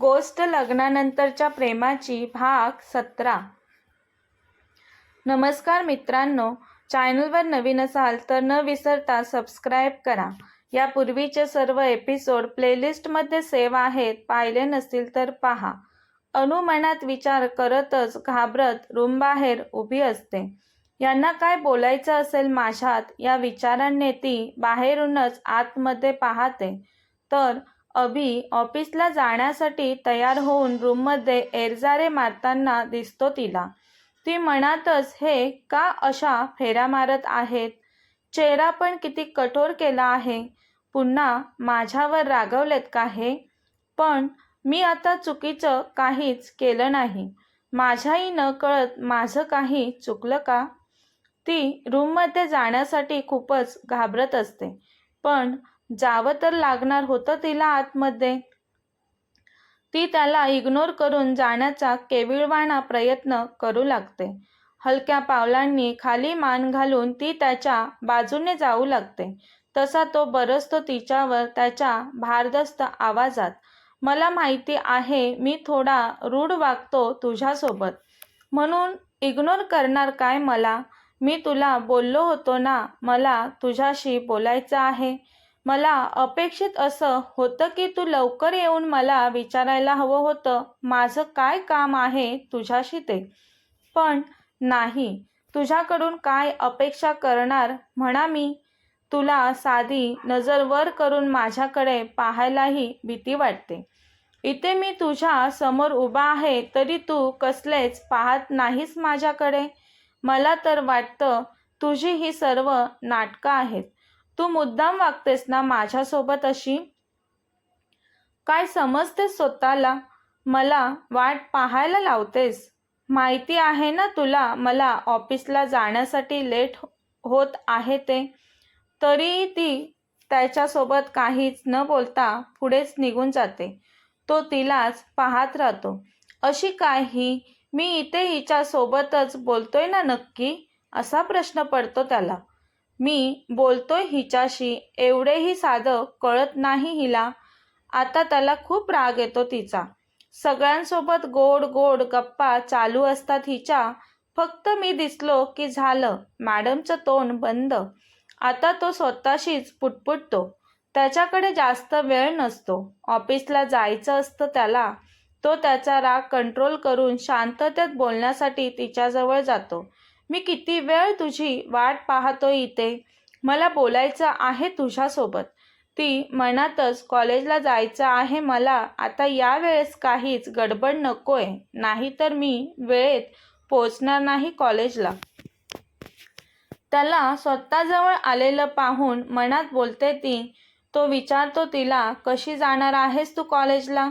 गोष्ट लग्नानंतरच्या प्रेमाची भाग सतरा. नमस्कार मित्रांनो चॅनलवर नवीन असाल तर न विसरता सबस्क्राईब करा. यापूर्वीचे सर्व एपिसोड प्लेलिस्टमध्ये सेव आहेत पाहिले नसतील तर पहा. अनुमनात विचार करतच घाबरत रूमबाहेर उभी असते. यांना काय बोलायचं असेल माझ्यात या विचारांनी ती बाहेरूनच आतमध्ये पाहते. तर अभि ऑफिसला जाण्यासाठी तयार होऊन रूममध्ये एरजारे मारताना दिसतो तिला. ती मनातच हे का अशा फेऱ्या मारत आहेत? चेहरा पण किती कठोर केला आहे. पुन्हा माझ्यावर रागवलेत का हे? पण मी आता चुकीचं काहीच केलं नाही. माझ्याही न कळत माझं काही चुकलं का? ती रूममध्ये जाण्यासाठी खूपच घाबरत असते. पण जावं तर लागणार होतं तिला आतमध्ये. ती त्याला इग्नोर करून जाण्याचा केविळवाणा प्रयत्न करू लागते. हलक्या पावलांनी खाली मान घालून ती त्याच्या बाजूने जाऊ लागते. तसा तो बरसतो तिच्यावर त्याच्या भारदस्त आवाजात मला माहिती आहे मी थोडा रूढ वागतो तुझ्यासोबत. म्हणून इग्नोर करणार काय मला? मी तुला बोललो होतो ना मला तुझ्याशी बोलायचं आहे. मला अपेक्षित असं होतं की तू लवकर येऊन मला विचारायला हवं होतं. माझं काय काम आहे तुझ्याशी ते? पण नाही. तुझ्याकडून काय अपेक्षा करणार म्हणा मी. तुला साधी नजर वर करून माझ्याकडे पाहायलाही भीती वाटते. इथे मी तुझ्या समोर उभा आहे तरी तू कसलेच पाहत नाहीस माझ्याकडे. मला तर वाटतं तुझी ही सर्व नाटकं आहेत. तू मुद्दाम वागतेस ना माझ्यासोबत अशी? काय समजतेस स्वतःला? मला वाट पाहायला लावतेस. माहिती आहे ना तुला मला ऑफिसला जाण्यासाठी लेट होत आहे ते. तरीही ती त्याच्यासोबत काहीच न बोलता पुढेच निघून जाते. तो तिलाच पाहत राहतो. अशी काही मी इथे हिच्यासोबतच बोलतोय ना नक्की? असा प्रश्न पडतो त्याला. मी बोलतोय हिच्याशी एवढेही साधं कळत नाही हिला. आता त्याला खूप राग येतो तिचा. सगळ्यांसोबत गोड गोड गप्पा चालू असतात हिच्या. फक्त मी दिसलो की झालं. मॅडमचं तोंड बंद. आता तो स्वतःशीच पुटपुटतो. त्याच्याकडे जास्त वेळ नसतो. ऑफिसला जायचं असतं त्याला. तो त्याचा राग कंट्रोल करून शांततेत बोलण्यासाठी तिच्याजवळ जातो. मी किती वेळ तुझी वाट पाहतो इथे? मला बोलायचं आहे तुझ्यासोबत. ती मनातच कॉलेजला जायचं आहे मला. आता या वेळेस काहीच गडबड नकोय. नाहीतर मी वेळेत पोचणार नाही कॉलेजला. त्याला स्वतःजवळ आलेलं पाहून मनात बोलते ती. तो विचारतो तिला कशी जाणार आहेस तू कॉलेजला?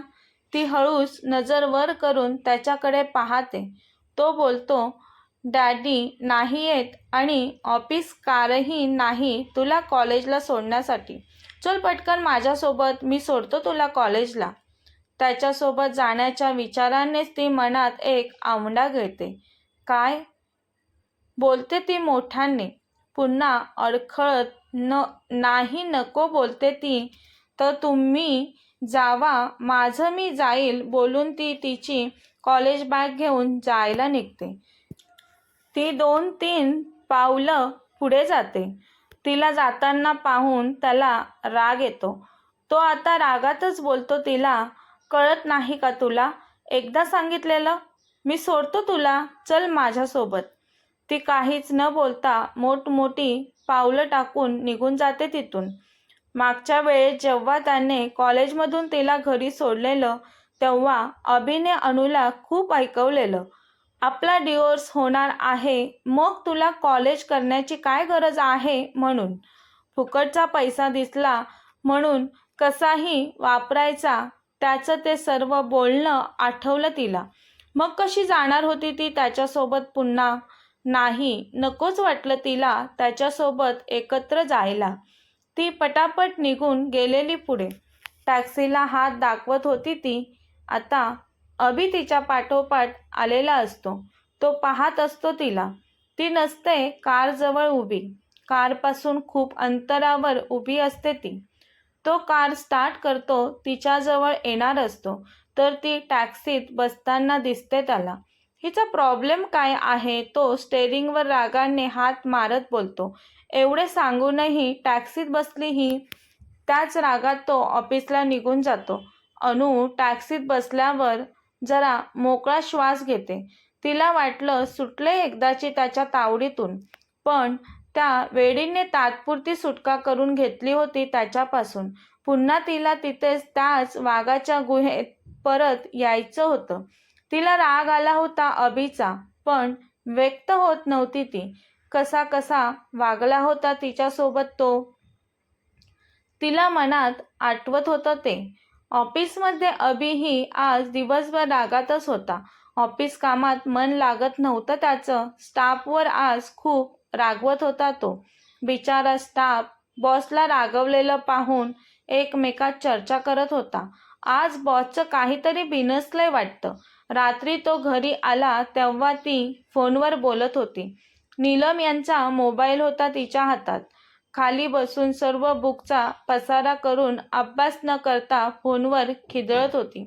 ती हळूच नजर वर करून त्याच्याकडे पाहते. तो बोलतो डॅडी नाही येत आणि ऑफिस कारही नाही तुला कॉलेजला सोडण्यासाठी. चल पटकन माझ्यासोबत मी सोडतो तुला कॉलेजला. त्याच्यासोबत जाण्याच्या विचारानेच ती मनात एक आवंडा घेते. काय? बोलते ती मोठ्याने. पुन्हा अडखळत न नाही नको बोलते ती तर तुम्ही जावा माझं मी जाईल बोलून ती तिची कॉलेज बॅग घेऊन जायला निघते. ती दोन तीन पावलं पुढे जाते. तिला जाताना पाहून त्याला राग येतो. तो आता रागातच बोलतो तिला कळत नाही का तुला? एकदा सांगितलेलं? मी सोडतो तुला. चल माझ्यासोबत. ती काहीच न बोलता मोठमोठी पावलं टाकून निघून जाते तिथून. मागच्या वेळेस जेव्हा त्याने कॉलेजमधून तिला घरी सोडलेलं तेव्हा अभिने अनुला खूप ऐकवलेलं. आपला डिवोर्स होणार आहे मग तुला कॉलेज करण्याची काय गरज आहे म्हणून. फुकटचा पैसा दिसला म्हणून कसाही वापरायचा त्याचं ते सर्व बोलणं आठवलं तिला. मग कशी जाणार होती ती त्याच्यासोबत पुन्हा? नाही नकोच वाटलं तिला त्याच्यासोबत एकत्र जायला. ती पटापट निघून गेलेली पुढे. टॅक्सीला हात दाखवत होती ती. आता अभि तिच्या पाठोपाठ आलेला असतो. तो पाहत असतो तिला. ती नसते कारजवळ उभी. कारपासून खूप अंतरावर उभी असते ती. तो कार स्टार्ट करतो तिच्याजवळ येणार असतो. तर ती टॅक्सीत बसताना दिसते त्याला. हिचा प्रॉब्लेम काय आहे? तो स्टेअरिंगवर रागाने हात मारत बोलतो. एवढे सांगूनही टॅक्सीत बसली ही त्याच रागात तो ऑफिसला निघून जातो. अनु टॅक्सीत बसल्यावर जरा मोकळा श्वास घेते. तिला वाटलं सुटले एकदाची त्याच्या तावडीतून. पण त्या वेडीने तात्पुरती सुटका करून घेतली होती त्याच्यापासून. पुन्हा तिला तिथेच त्याच वाघाच्या गुहेत परत यायचं होतं. तिला राग आला होता अभिचा पण व्यक्त होत नव्हती ती. कसा कसा वागला होता तिच्यासोबत तो? तिला मनात आठवत होतं ते. ऑफिसमध्ये अभिही आज दिवसभर रागातच होता. ऑफिस कामात मन लागत नव्हतं त्याचं. स्टाफवर आज खूप रागवत होता तो. बिचारा स्टाफ बॉसला रागवलेलं पाहून एकमेकात चर्चा करत होता. आज बॉसचं काहीतरी बिनसलंय वाटतं. रात्री तो घरी आला तेव्हा ती फोनवर बोलत होती. नीलम यांचा मोबाईल होता तिच्या हातात. खाली बसून सर्व बुकचा पसारा करून अभ्यास न करता फोनवर खिदळत होती.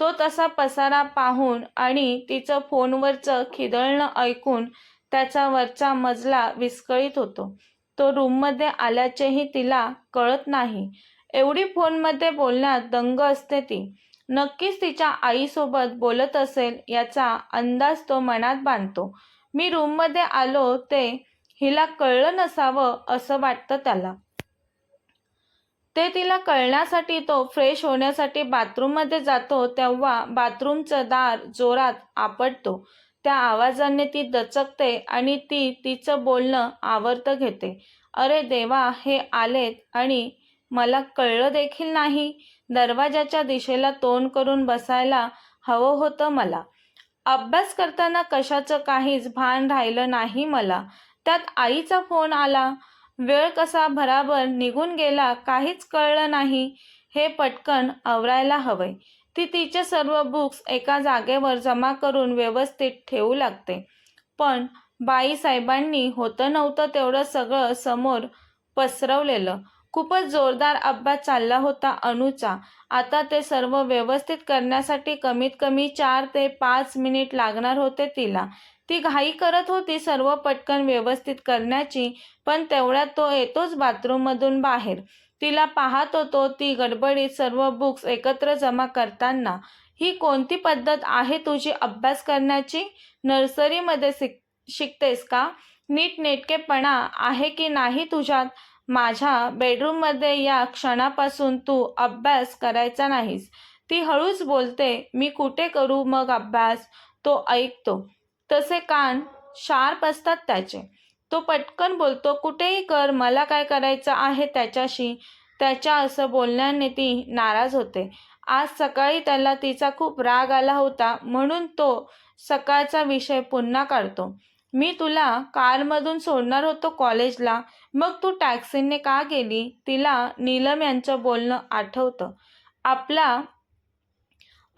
तो तसा पसारा पाहून आणि तिचं फोनवरचं खिदळणं ऐकून त्याचा वरचा मजला विस्कळीत होतो. तो रूममध्ये आल्याचेही तिला कळत नाही. एवढी फोनमध्ये बोलण्यात दंग असते ती. नक्कीच तिच्या आईसोबत बोलत असेल याचा अंदाज तो मनात बांधतो. मी रूममध्ये आलो ते हिला कळलं नसावं असं वाटतं त्याला. ते तिला कळण्यासाठी तो फ्रेश होण्यासाठी बाथरूममध्ये जातो तेव्हा बाथरूमचं दार जोरात आपटतो. त्या आवाजाने ती दचकते आणि ती तिचं बोलणं आवर्त घेते. अरे देवा हे आलेत आणि मला कळलं देखील नाही. दरवाजाच्या दिशेला तोंड करून बसायला हवं होतं मला. अभ्यास करताना कशाचं काहीच भान राहिलं नाही मला. त्यात आईचा फोन आला. वेळ कसा भराभर निघून गेला काहीच कळलं नाही. हे पटकन आवरायला हवंय. ती तिचे सर्व बुक्स एका जागेवर जमा करून व्यवस्थित ठेवू लागते. पण बाई साहेबांनी होतं नव्हतं तेवढं सगळं समोर पसरवलेलं. खूपच जोरदार अभ्यास चालला होता अनुचा. आता ते सर्व व्यवस्थित करण्यासाठी कमीत कमी चार ते पाच मिनिट लागणार होते तिला. ती घाई करत होती सर्व पटकन व्यवस्थित करण्याची पण तेवढ्यात तो येतोच बाथरूममधून बाहेर. तिला पाहत होतो ती गडबडीत सर्व बुक्स एकत्र जमा करताना ही कोणती पद्धत आहे तुझी अभ्यास करण्याची? नर्सरीमध्ये शिक शिकतेस का? नीटनेटकेपणा आहे की नाही तुझ्यात? माझ्या बेडरूममध्ये या क्षणापासून तू अभ्यास करायचा नाहीस. ती हळूच बोलते मी कुठे करू मग अभ्यास? तो ऐकतो. तसे कान शार्प असतात त्याचे. तो पटकन बोलतो कुठेही कर मला काय करायचं आहे त्याच्याशी? त्याच्या असं बोलण्याने ती नाराज होते. आज सकाळी त्याला तिचा खूप राग आला होता म्हणून तो सकाळचा विषय पुन्हा काढतो. मी तुला कारमधून सोडणार होतो कॉलेजला. मग तू टॅक्सीने का गेली? तिला नीलम यांचं बोलणं आठवतं. आपला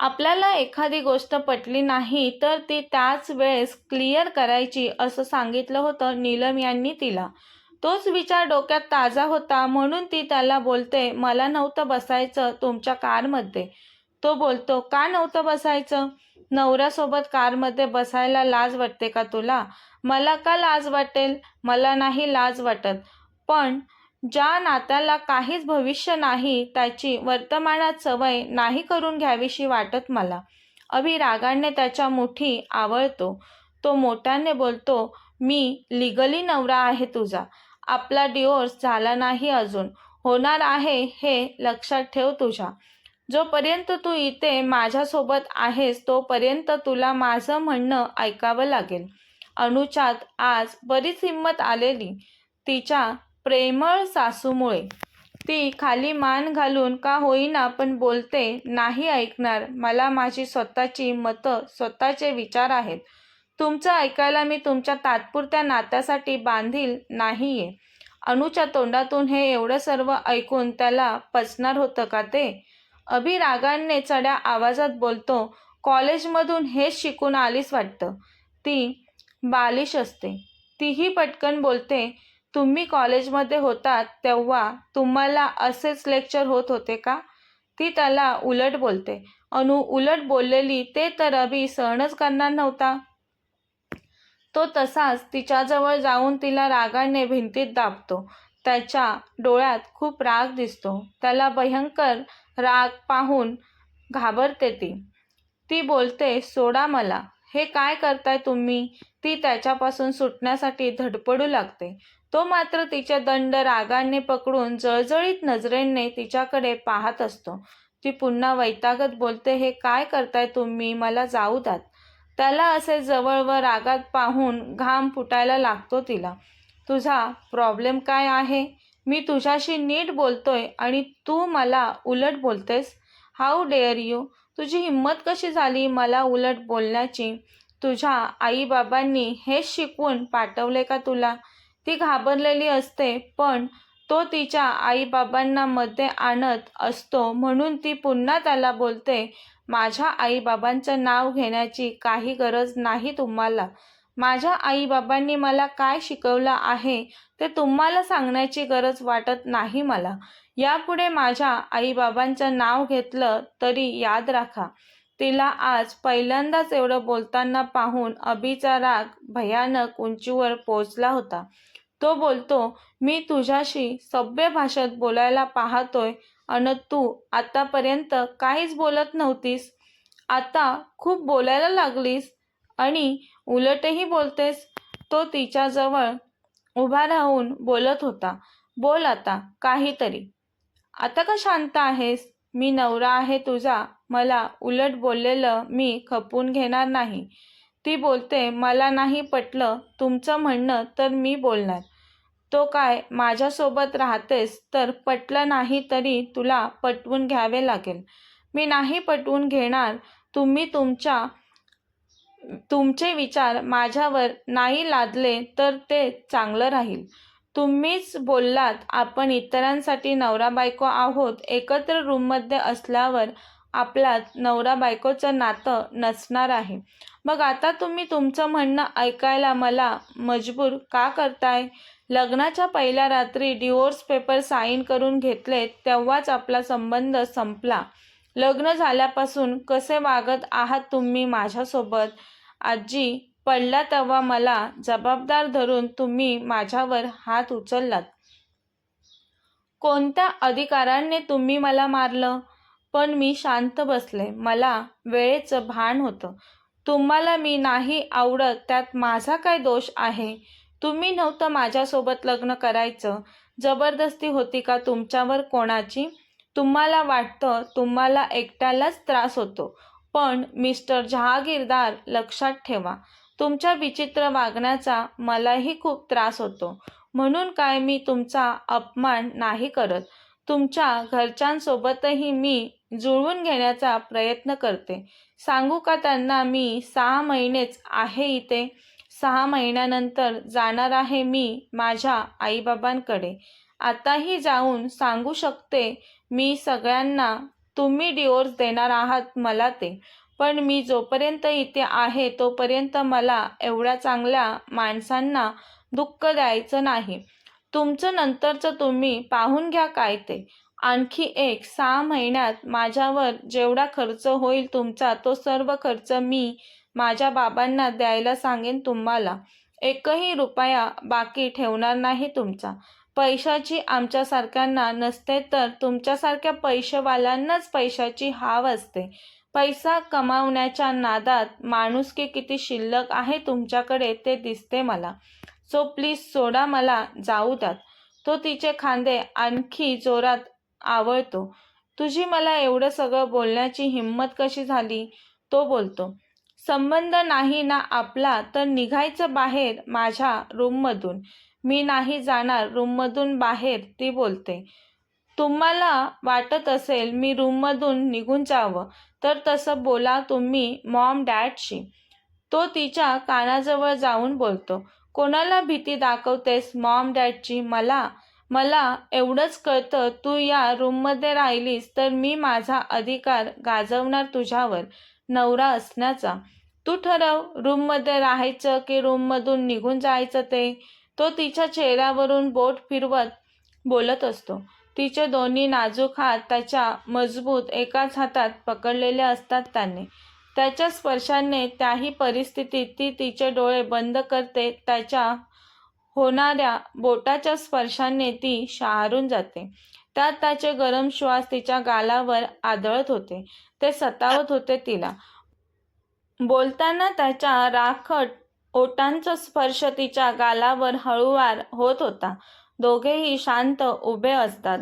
आपल्याला एखादी गोष्ट पटली नाही तर ती त्याच वेळेस क्लिअर करायची असं सांगितलं होतं नीलम यांनी तिला. तोच विचार डोक्यात ताजा होता म्हणून ती त्याला बोलते मला नव्हतं बसायचं तुमच्या कारमध्ये. तो बोलतो का नव्हतं बसायचं? नवऱ्यासोबत कारमध्ये बसायला लाज वाटते का तुला? मला का लाज वाटेल? मला नाही लाज वाटत. पण ज्या नात्याला काहीच भविष्य नाही त्याची वर्तमानात सवय नाही करून घ्यावीशी वाटत मला. अभिरागाने त्याच्या मुठी आवळतो. तो मोठ्याने बोलतो मी लिगली नवरा आहे तुझा. आपला डिओर्स झाला नाही अजून. होणार आहे हे लक्षात ठेव तुझ्या. जोपर्यंत तू इथे माझ्यासोबत आहेस तोपर्यंत तुला माझं म्हणणं ऐकावं लागेल. अनुच्यात आज बरीच हिंमत आलेली. तिच्या प्रेमळ सासूमुळे. ती खाली मान घालून का होईना पण बोलते नाही ऐकणार. मला माझी स्वतःची मतं स्वतःचे विचार आहेत. तुमचं ऐकायला मी तुमच्या तात्पुरत्या नात्यासाठी बांधील नाहीये. अणूच्या अनुच्या तोंडातून हे एवढं सर्व ऐकून त्याला पचणार होतं का ते अभिरागाने चढ्या आवाजात बोलतो कॉलेजमधून हेच शिकून आलीच वाटतं ती बालिश असते. तीही पटकन बोलते तुम्ही कॉलेजमध्ये होतात तेव्हा तुम्हाला असेच लेक्चर होत होते का? ती त्याला उलट बोलते. अनु उलट बोललेली ते तर अभि सहनच करणार नव्हता. तो तसाच तिच्याजवळ जाऊन तिला रागाने भिंतीत दाबतो. त्याच्या डोळ्यात खूप राग दिसतो. त्याला भयंकर राग पाहून घाबरते ती. ती बोलते सोडा मला. हे काय करताय तुम्ही? ती त्याच्यापासून सुटण्यासाठी धडपडू लागते. तो मात्र तिचे दंड रागाने पकडून जळजळीत नजरेने तिच्याकडे पाहत असतो. ती पुन्हा वैतागत बोलते हे काय करताय तुम्ही? मला जाऊ द्यात. त्याला असे जवळ व रागात पाहून घाम फुटायला लागतो तिला. तुझा प्रॉब्लेम काय आहे? मी तुझ्याशी नीट बोलतोय आणि तू मला उलट बोलतेस? How dare you? तुझी हिंमत कशी झाली मला उलट बोलण्याची? तुझ्या आईबाबांनी हेच शिकवून पाठवले का तुला? ती घाबरलेली असते पण तो तिच्या आईबाबांना मध्ये आणत असतो म्हणून ती पुन्हा त्याला बोलते माझ्या आईबाबांचं नाव घेण्याची काही गरज नाही तुम्हाला. माझ्या आईबाबांनी मला काय शिकवलं आहे ते तुम्हाला सांगण्याची गरज वाटत नाही मला. यापुढे माझ्या आईबाबांचं नाव घेतलं तरी याद राखा तिला आज पहिल्यांदाच एवढं बोलताना पाहून अभिचा राग भयानक उंचीवर पोचला होता. तो बोलतो मी तुझ्याशी सभ्य भाषेत बोलायला पाहतोय अन तू आतापर्यंत काहीच बोलत नव्हतीस. आता खूप बोलायला लागलीस आणि उलटही बोलतेस. तो तिच्याजवळ उभा राहून बोलत होता बोल आता काहीतरी. आता का शांत आहेस? मी नवरा आहे तुझा. मला उलट बोललेलं मी खपून घेणार नाही. ती बोलते मला नाही पटलं तुमचं म्हणणं तर मी बोलणार. तो काय माझ्यासोबत राहतेस तर पटलं नाही तरी तुला पटवून घ्यावे लागेल. मी नाही पटवून घेणार. तुम्ही तुमच्या तुमचे विचार माझ्यावर नाही लादले तर ते चांगलं राहील. तुम्हीच बोललात आपण इतरांसाठी नवरा बायको आहोत. एकत्र रूममध्ये असल्यावर आपल्यात नवरा बायकोचं नातं नसणार आहे. मग आता तुम्ही तुमचं म्हणणं ऐकायला मला मजबूर का करताय? लग्नाच्या पहिल्या रात्री डिवोर्स पेपर साईन करून घेतले तेव्हाच आपला संबंध संपला. लग्न झाल्यापासून कसे वागत आहात तुम्ही माझ्यासोबत? आजी पडला तेव्हा मला जबाबदार धरून तुम्ही माझ्यावर हात उचललात. कोणत्या अधिकाराने तुम्ही मला मारलं? पण मी शांत बसले. मला वेळेचं भान होतं. तुम्हाला मी नाही आवडत त्यात माझा काय दोष आहे? तुम्ही नव्हतं माझ्यासोबत लग्न करायचं. जबरदस्ती होती का तुमच्यावर कोणाची? तुम्हाला वाटतं तुम्हाला एकट्यालाच त्रास होतो. पण मिस्टर जहागीरदार लक्षात ठेवा तुमच्या विचित्र वागण्याचा मलाही खूप त्रास होतो. म्हणून काय मी तुमचा अपमान नाही करत. तुमच्या घरच्यांसोबतही मी जुळवून घेण्याचा प्रयत्न करते. सांगू का त्यांना मी सहा महिनेच आहे इथे? सहा महिन्यानंतर जाणार आहे मी माझ्या आईबाबांकडे. आताही जाऊन सांगू शकते मी सगळ्यांना तुम्ही डिवोर्स देणार आहात मला ते. पण मी जोपर्यंत इथे आहे तोपर्यंत मला एवढ्या चांगल्या माणसांना दुःख द्यायचं नाही. तुमचं नंतरचं तुम्ही पाहून घ्या काय ते. आणखी एक सहा महिन्यात माझ्यावर जेवढा खर्च होईल तुमचा तो सर्व खर्च मी माझ्या बाबांना द्यायला सांगेन तुम्हाला. एकही रुपया बाकी ठेवणार नाही तुमचा. पैशाची आमच्यासारख्यांना नसते तर तुमच्यासारख्या पैसेवाल्यांनाच पैशाची हाव असते. पैसा कमावण्याच्या नादात माणुसकी किती शिल्लक आहे तुमच्याकडे ते दिसते मला. सो प्लीज सोडा मला जाऊ द्यात. तो तिचे खांदे आणखी जोरात आवळतो तुझी मला एवढं सगळं बोलण्याची हिंमत कशी झाली? तो बोलतो संबंध नाही ना आपला तर निघायचं बाहेर माझ्या रूममधून. मी नाही जाणार रूममधून बाहेर ती बोलते. तुम्हाला वाटत असेल मी रूममधून निघून जावं तर तसं बोला तुम्ही मॉम डॅडशी. तो तिच्या कानाजवळ जाऊन बोलतो कोणाला भीती दाखवतेस मॉम डॅडची? मला मला एवढंच कळतं तू या रूममध्ये राहिलीस तर मी माझा अधिकार गाजवणार तुझ्यावर नवरा असण्याचा. तू ठरव रूममध्ये राहायचं की रूममधून निघून जायचं ते. तो तिच्या चेहऱ्यावरून बोट फिरवत बोलत असतो. तिचे दोन्ही नाजूक हात त्याच्या मजबूत एकाच हातात पकडलेले असतात त्याने. त्याच्या स्पर्शाने त्याही परिस्थितीत ती तिचे डोळे बंद करते त्याच्या होणाऱ्या बोटाच्या स्पर्शाने ती शहारून जाते. त्यात त्याचे गरम श्वास तिच्या गालावर आदळत होते. ते सतावत होते तिला. बोलताना त्याच्या राखट ओटांचा स्पर्श तिच्या गालावर हळूवार होत होता. दोघेही शांत उभे असतात.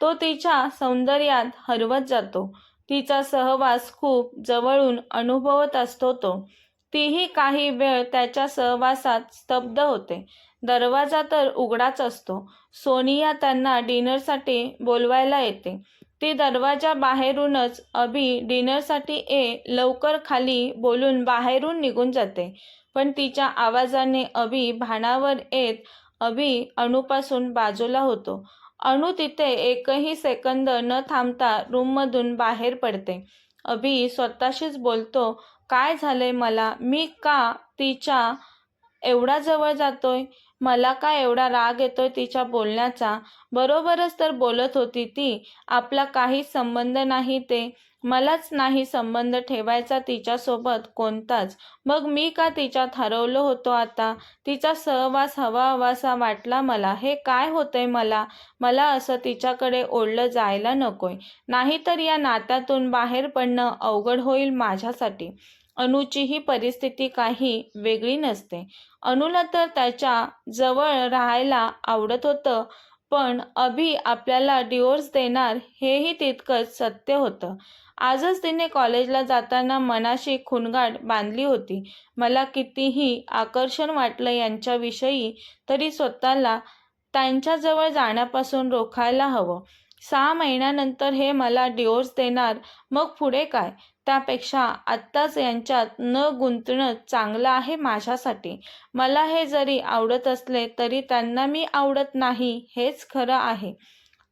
तो तिच्या सौंदर्यात हरवत जातो. तिचा सहवास खूप जवळून अनुभवत असतो तो. तीही काही वेळ त्याच्या सहवासात स्तब्ध होते. दरवाजा तर उघडाच असतो. सोनिया त्यांना डिनरसाठी बोलवायला येते. ती दरवाजा बाहेरूनच अभि डिनरसाठी ए लवकर खाली बोलून बाहेरून निघून जाते. पण तिच्या आवाजाने अभि भानावर येत अभि अणूपासून बाजूला होतो. अणू तिथे एकही सेकंद न थांबता रूममधून बाहेर पडते. अभि स्वतःशीच बोलतो काय झालंय मला? मी का तिच्या एवढा जवळ जातोय? मला का एवढा राग येतोय तिच्या बोलण्याचा? बरोबरच तर बोलत होती ती. आपला काहीच संबंध नाही ते. मलाच नाही संबंध ठेवायचा तिच्यासोबत कोणताच. मग मी का तिच्यात हरवलो होतो आता? तिचा सहवास हवा हवासा वाटला मला. हे काय होतंय मला? मला असं तिच्याकडे ओढलं जायला नकोय. नाहीतर या नात्यातून बाहेर पडणं अवघड होईल माझ्यासाठी. अनुची ही परिस्थिती काही वेगळी नसते. अनुला तर त्याच्याजवळ राहायला आवडत होतं पण अभि आपल्याला डिवोर्स देणार हेही तितकंच सत्य होतं. आजच तिने कॉलेजला जाताना मनाशी खुणगाट बांधली होती. मला कितीही आकर्षण वाटलं यांच्याविषयी तरी स्वतःला त्यांच्याजवळ जाण्यापासून रोखायला हवं. सहा महिन्यानंतर हे मला डिवोर्स देणार. मग पुढे काय? त्यापेक्षा आत्ताच यांच्यात न गुंतणं चांगलं आहे माझ्यासाठी. मला हे जरी आवडत असले तरी त्यांना मी आवडत नाही हेच खरं आहे.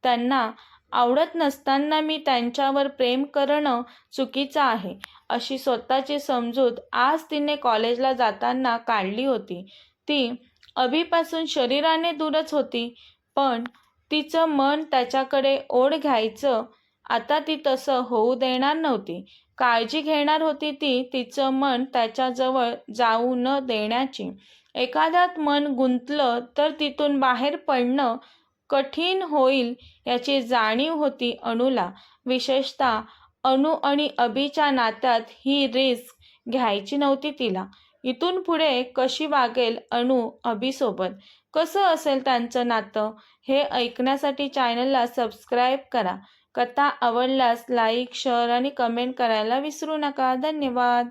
त्यांना आवडत नसताना मी त्यांच्यावर प्रेम करणं चुकीचं आहे अशी स्वतःची समजूत आज तिने कॉलेजला जाताना काढली होती. ती अभिपासून शरीराने दूरच होती पण तिचं मन त्याच्याकडे ओढ घ्यायचं. आता ती तसं होऊ देणार नव्हती. काळजी घेणार होती ती तिचं मन त्याच्याजवळ जाऊ न देण्याची. एखाद्यात मन गुंतलं तर तिथून बाहेर पडणं कठीण होईल याची जाणीव होती अणूला. विशेषतः अणू आणि अभिच्या नात्यात ही रिस्क घ्यायची नव्हती तिला. इथून पुढे कशी वागेल अणू अभिसोबत कसं असेल त्यांचं नातं हे ऐकण्यासाठी चॅनलला सबस्क्राईब करा. कथा आवडल्यास लाईक शेअर आणि कमेंट करायला विसरू नका. धन्यवाद.